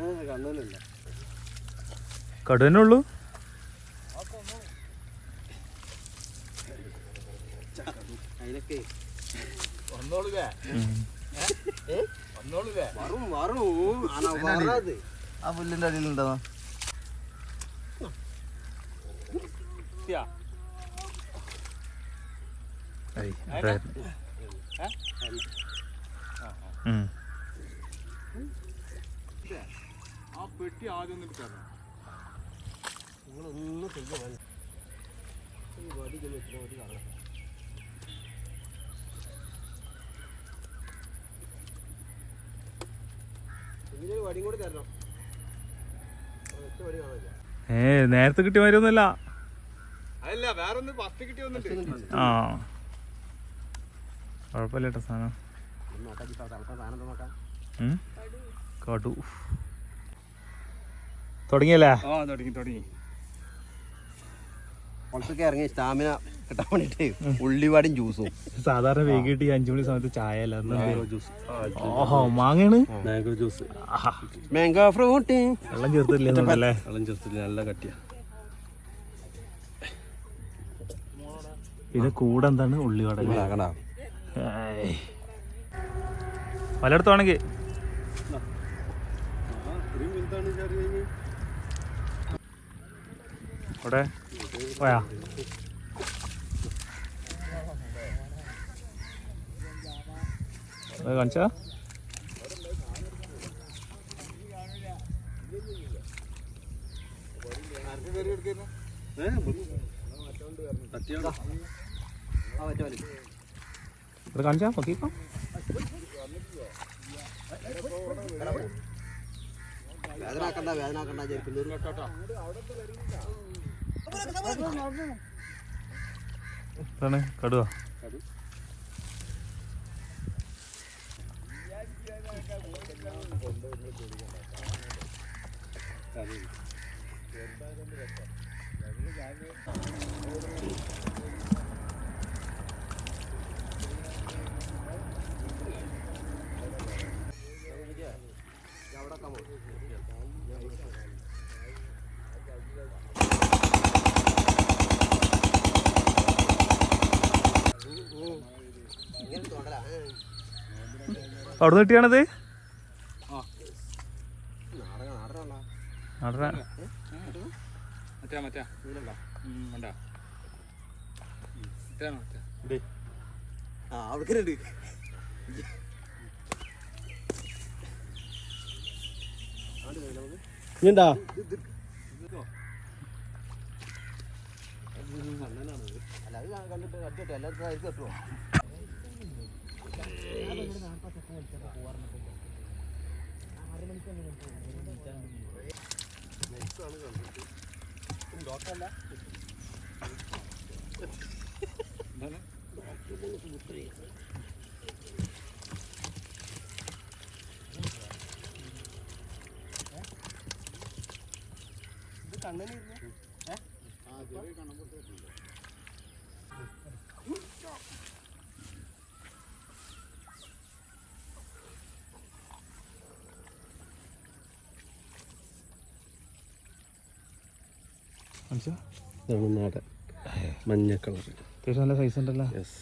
ഇവിടെ കണ്ണനല്ല അതിനൊക്കെ വറും വറും. ആന വരാത് ആ പുല്ലിന്റെ അടിയിലുണ്ടോ. ആ പെട്ടി ആദ്യം ഒന്ന് നിങ്ങളൊന്നും ചെയ്യാൻ വടി കാണാം ഏ നേരത്തെ കിട്ടിയ മാതിരി ഒന്നുമല്ല. ആ. കുഴപ്പമില്ല കേട്ടോ സാധനം. കടു. തുടങ്ങിയല്ലേ? ആ തുടങ്ങി തുടങ്ങി. പുറത്തൊക്കെ ഇറങ്ങി സ്റ്റാമിന കിട്ടാൻ വേണ്ടിട്ട് ഉള്ളിവാടും ജ്യൂസും സാധാരണ വൈകിട്ട് ഈ അഞ്ചു മണി സമയത്ത് ചായ അല്ല ജ്യൂസ് ഓഹോ മാങ്ങയാണ്? മാംഗോ ജ്യൂസ് ആഹാ, മാംഗോ ഫ്രൂട്ട് വെള്ളം ചേർത്തില്ലേ വെള്ളം ചേർത്തില്ല നല്ല കട്ടിയാ. പിന്നെ കൂടെ എന്താണ്? ഉള്ളി അവിടെ? പോയാ. അത് കാണിച്ചാ? ആ ആക്കണ്ട വിചാരിക്കുന്നൊരു ഇതാണ് വേദനാക്കണ്ട വേദനാക്കണ്ട അവിടെ നിന്ന് കിട്ടിയാണത് നാടകം നാടകമുള്ള നടന മറ്റേ മറ്റേ. വേണ്ട മറ്റേ മറ്റേ ആ അവിടേക്കുണ്ട് ഇണ്ടാ അല്ല അത് ഞാൻ കണ്ടിട്ട് കണ്ടിട്ട് എല്ലാവർക്കും ആയിരിക്കും കെട്ടുമോ നാടൻ മഞ്ഞ കളർ അത്യാവശ്യം നല്ല സൈസ് ഉണ്ടല്ലോ യെസ്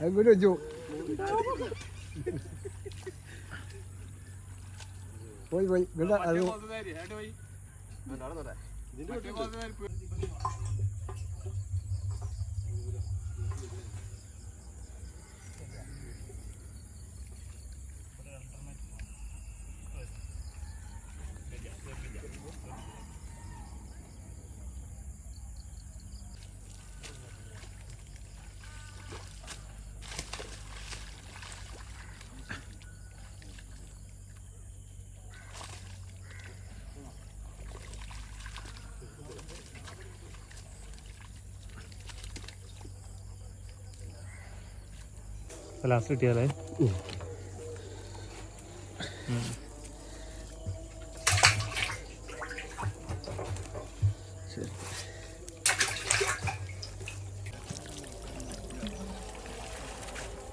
അങ്ങോട്ട് വെച്ചു പോയി പോയി ഇവിടെ അത് പോത്തുകാരി, ലാസ്റ്റ് കിട്ടിയാലേ?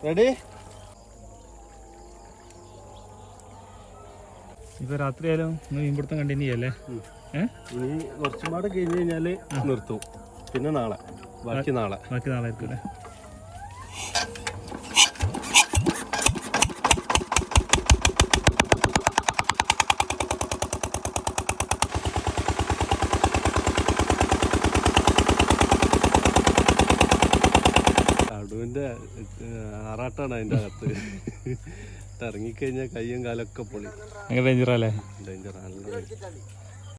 റെഡി? ഇപ്പൊ രാത്രി ആയാലും മീൻപിടുത്തം കണ്ടിന്യൂ ചെയ്യല്ലേ? ഏഹ് ഇനി കുറച്ചും പാടെ കഴിഞ്ഞ് കഴിഞ്ഞാൽ നിർത്തും. പിന്നെ നാളെ. ബാക്കി നാളെ. ബാക്കി നാളെ ആയിരിക്കും അല്ലേ? ആറാട്ടാണ് അതിന്റെ അകത്ത്. ഇറങ്ങിക്കഴിഞ്ഞാൽ കയ്യും കാലൊക്കെ പൊളി. ഡേഞ്ചറല്ലേ ഡേഞ്ചർ നല്ല